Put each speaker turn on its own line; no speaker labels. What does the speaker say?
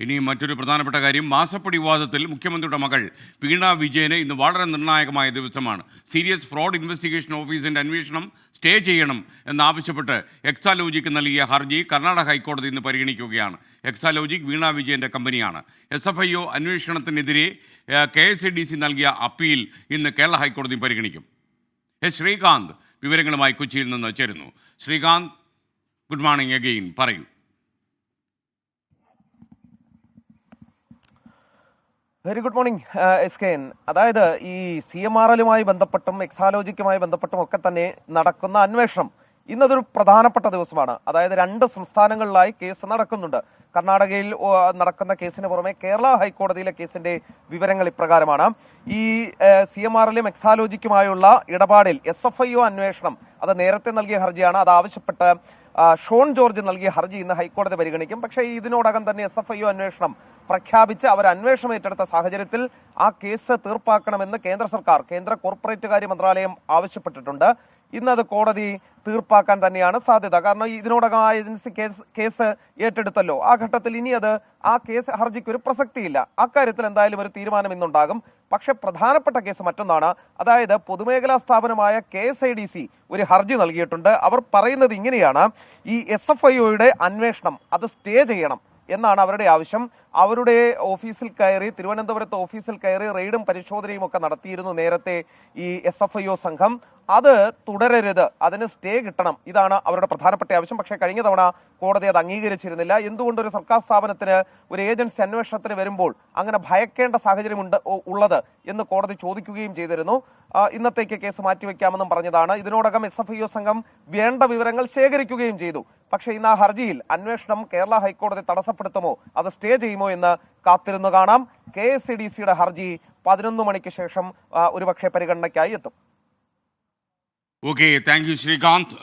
ഇനി മറ്റൊരു പ്രധാനപ്പെട്ട കാര്യം മാസപ്പടി വിവാദത്തിൽ മുഖ്യമന്ത്രിയുടെ മകൾ വീണ വിജയന് ഇന്ന് വളരെ നിർണായകമായ ദിവസമാണ്. സീരിയസ് ഫ്രോഡ് ഇൻവെസ്റ്റിഗേഷൻ ഓഫീസിന്റെ അന്വേഷണം സ്റ്റേ ചെയ്യണം എന്നാവശ്യപ്പെട്ട് എക്സാലോജിക്ക് നൽകിയ ഹർജി കർണാടക ഹൈക്കോടതി ഇന്ന് പരിഗണിക്കുകയാണ്. എക്സാലോജിക് വീണ വിജയന്റെ കമ്പനിയാണ്. S F I O അന്വേഷണത്തിനെതിരെ K S I D C നൽകിയ അപ്പീൽ ഇന്ന് കേരള ഹൈക്കോടതി പരിഗണിക്കും. എസ് ശ്രീകാന്ത് വിവരങ്ങളുമായി കൊച്ചിയിൽ നിന്ന് ചേരുന്നു. ശ്രീകാന്ത് ഗുഡ് മോർണിംഗ് അഗെയിൻ പറയൂ.
Very good morning S K N അതായത് ഈ സി എം ആർ എല്ലുമായി ബന്ധപ്പെട്ടും എക്സാലോജിക്കുമായി ബന്ധപ്പെട്ടും ഒക്കെ തന്നെ നടക്കുന്ന അന്വേഷണം ഇന്നതൊരു പ്രധാനപ്പെട്ട ദിവസമാണ്. അതായത് രണ്ട് സംസ്ഥാനങ്ങളിലായി കേസ് നടക്കുന്നുണ്ട്. കർണാടകയിൽ നടക്കുന്ന കേസിന് പുറമെ കേരള ഹൈക്കോടതിയിലെ കേസിന്റെ വിവരങ്ങൾ ഇപ്രകാരമാണ്. ഈ സി എം ആർ എല്ലും എക്സാലോജിക്കുമായുള്ള ഇടപാടിൽ എസ് എഫ് ഐ ഒ അന്വേഷണം അത് നേരത്തെ നൽകിയ ഹർജിയാണ്. അത് ആവശ്യപ്പെട്ട് ഷോൺ ജോർജ് നൽകിയ ഹർജി ഇന്ന് ഹൈക്കോടതി പരിഗണിക്കും. പക്ഷേ ഇതിനോടകം തന്നെ എസ് എഫ് ഐ ഒ അന്വേഷണം പ്രഖ്യാപിച്ച് അവർ അന്വേഷണം ഏറ്റെടുത്ത സാഹചര്യത്തിൽ ആ കേസ് തീർപ്പാക്കണമെന്ന് കേന്ദ്ര സർക്കാർ കേന്ദ്ര കോർപ്പറേറ്റ് കാര്യ മന്ത്രാലയം ആവശ്യപ്പെട്ടിട്ടുണ്ട്. ഇന്ന് അത് കോടതി തീർപ്പാക്കാൻ തന്നെയാണ് സാധ്യത. കാരണം ഇതിനോടകം ആ ഏജൻസി കേസ് കേസ് ഏറ്റെടുത്തല്ലോ. ആ ഘട്ടത്തിൽ ഇനി അത് ആ കേസ് ഹർജിക്ക് ഒരു പ്രസക്തിയില്ല. അക്കാര്യത്തിൽ എന്തായാലും ഒരു തീരുമാനം ഇന്നുണ്ടാകും. പക്ഷെ പ്രധാനപ്പെട്ട കേസ് മറ്റൊന്നാണ്. അതായത് പൊതുമേഖലാ സ്ഥാപനമായ K S I D C ഒരു ഹർജി നൽകിയിട്ടുണ്ട്. അവർ പറയുന്നത് ഇങ്ങനെയാണ്. ഈ എസ് എഫ് ഐ ഒയുടെ അന്വേഷണം അത് സ്റ്റേ ചെയ്യണം എന്നാണ് അവരുടെ ആവശ്യം. അവരുടെ ഓഫീസിൽ കയറി തിരുവനന്തപുരത്ത് ഓഫീസിൽ കയറി റെയ്ഡും പരിശോധനയും ഒക്കെ നടത്തിയിരുന്നു നേരത്തെ ഈ എസ് എഫ് ഐ ഒ സംഘം. അത് തുടരരുത്. അതിന് സ്റ്റേ കിട്ടണം. ഇതാണ് അവരുടെ പ്രധാനപ്പെട്ട ആവശ്യം. പക്ഷേ കഴിഞ്ഞ തവണ കോടതി അത് അംഗീകരിച്ചിരുന്നില്ല. എന്തുകൊണ്ട് ഒരു സർക്കാർ സ്ഥാപനത്തിന് ഒരു ഏജൻസി അന്വേഷണത്തിന് വരുമ്പോൾ അങ്ങനെ ഭയക്കേണ്ട സാഹചര്യമുണ്ട് ഉള്ളത് എന്ന് കോടതി ചോദിക്കുകയും ചെയ്തിരുന്നു. ഇന്നത്തേക്ക് കേസ് മാറ്റിവെക്കാമെന്നും പറഞ്ഞതാണ്. ഇതിനോടകം എസ് എഫ് ഐ സംഘം വേണ്ട വിവരങ്ങൾ ശേഖരിക്കുകയും ചെയ്തു. പക്ഷേ ഇന്ന് ആ ഹർജിയിൽ അന്വേഷണം കേരള ഹൈക്കോടതി തടസ്സപ്പെടുത്തുമോ? അത് സ്റ്റേ ചെയ്യുമോ? എന്ന് കാത്തിരുന്നു കാണാം. കെ എസ് സി ഡി സിയുടെ ഹർജി പതിനൊന്ന് മണിക്ക് ശേഷം ഒരുപക്ഷെ പരിഗണനയ്ക്കായി എത്തും.
Okay thank you Sreekanth.